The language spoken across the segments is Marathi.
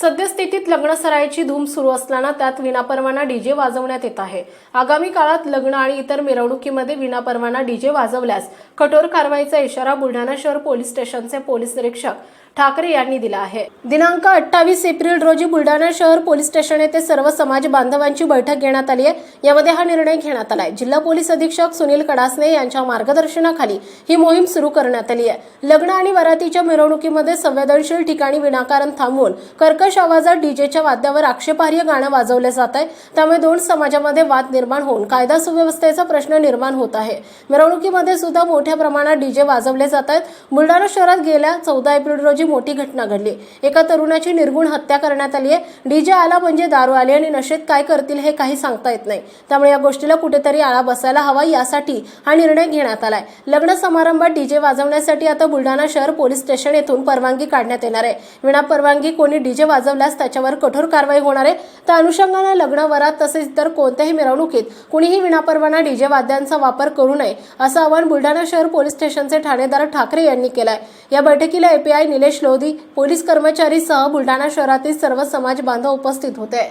सद्यस्थितीत लग्न सरायची धूम सुरू असताना त्यात विनापरवाना डीजे वाजवण्यात येत आहे. आगामी काळात लग्न आणि इतर मिरवणुकीमध्ये विनापरवाना डीजे वाजवल्यास कठोर कारवाईचा इशारा बुलढाणा शहर पोलीस स्टेशनचे पोलीस निरीक्षक ठाकरे यांनी दिला आहे. दिनांक अठ्ठावीस एप्रिल रोजी बुलढाणा शहर पोलीस स्टेशन येथे सर्व समाज बांधवांची बैठक घेण्यात आली आहे. यामध्ये हा निर्णय घेण्यात आलाय. जिल्हा पोलीस अधीक्षक सुनील कडासने यांच्या मार्गदर्शनाखाली ही मोहीम सुरू करण्यात आली आहे. लग्न आणि वरातीच्या मिरवणुकीमध्ये संवेदनशील ठिकाणी विनाकारण थांबवून कर्कश आवाजात डीजेच्या वाद्यावर आक्षेपार्ह गाणं वाजवले जात आहे. त्यामुळे दोन समाजामध्ये वाद निर्माण होऊन कायदा सुव्यवस्थेचा प्रश्न निर्माण होत आहे. मिरवणुकीमध्ये सुद्धा मोठ्या प्रमाणात डीजे वाजवले जात आहेत. बुलढाणा शहरात गेल्या चौदा एप्रिल रोजी मोठी घटना घडली. एका तरुणाची निर्गुण हत्या करण्यात आली आहे. डीजे आला म्हणजे दारू आली आणि नशेत काय करतील हे काही सांगता येत नाही. त्यामुळे या गोष्टीला कुठेतरी आळा बसायला हवा यासाठी हा निर्णय घेण्यात आलाय. लग्न समारंभात डीजे वाजवण्यासाठी आता बुलढाणा शहर पोलीस स्टेशन येथून परवानगी काढण्यात येणार आहे. विना परवानगी कोणी डीजे वाजवल्यास त्याच्यावर कठोर कारवाई होणार आहे. त्या अनुषंगाने लग्न वरात तसेच इतर कोणत्याही मिरवणुकीत कुणीही विनापरवाना डीजे वाद्यांचा वापर करू नये असं आवाहन बुलढाणा शहर पोलीस स्टेशनचे ठाणेदार ठाकरे यांनी केलंय. आहे या बैठकीला एपीआय निलेश लोधी पोलीस कर्मचारीसह बुलढाणा शहरातील सर्व समाज बांधव उपस्थित होते.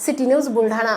City news Buldhana.